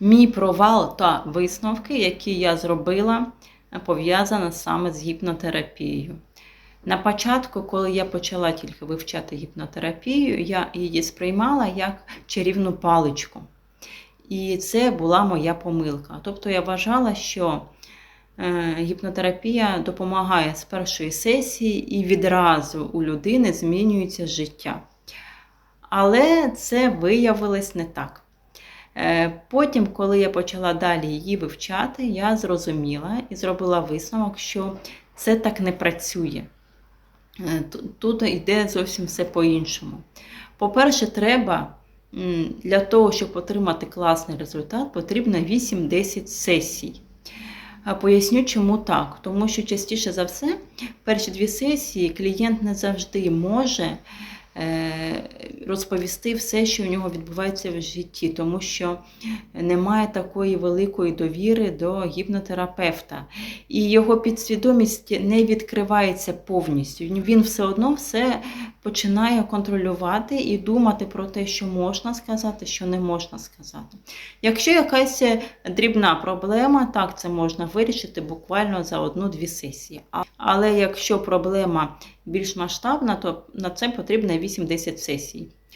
мій провал та висновки, які я зробила, пов'язані саме з гіпнотерапією. На початку, коли я почала тільки вивчати гіпнотерапію, я її сприймала як чарівну паличку. І це була моя помилка. Тобто я вважала, що е, гіпнотерапія допомагає з першої сесії і відразу у людини змінюється життя. Але це виявилось не так. Е, Потім, коли я почала далі її вивчати, я зрозуміла і зробила висновок, що це так не працює. Е, Тут йде зовсім все по-іншому. По-перше, треба для того, щоб отримати класний результат, потрібно 8-10 сесій. Поясню, чому так. Тому що частіше за все, перші дві сесії клієнт не завжди може е, розповісти все, що у нього відбувається в житті, тому що немає такої великої довіри до гіпнотерапевта. І його підсвідомість не відкривається повністю. Він все одно все починає контролювати і думати про те, що можна сказати, що не можна сказати. Якщо якась дрібна проблема, так це можна вирішити буквально за одну-дві сесії. Але якщо проблема більш масштабна, то на це потрібно 8-10 сесій.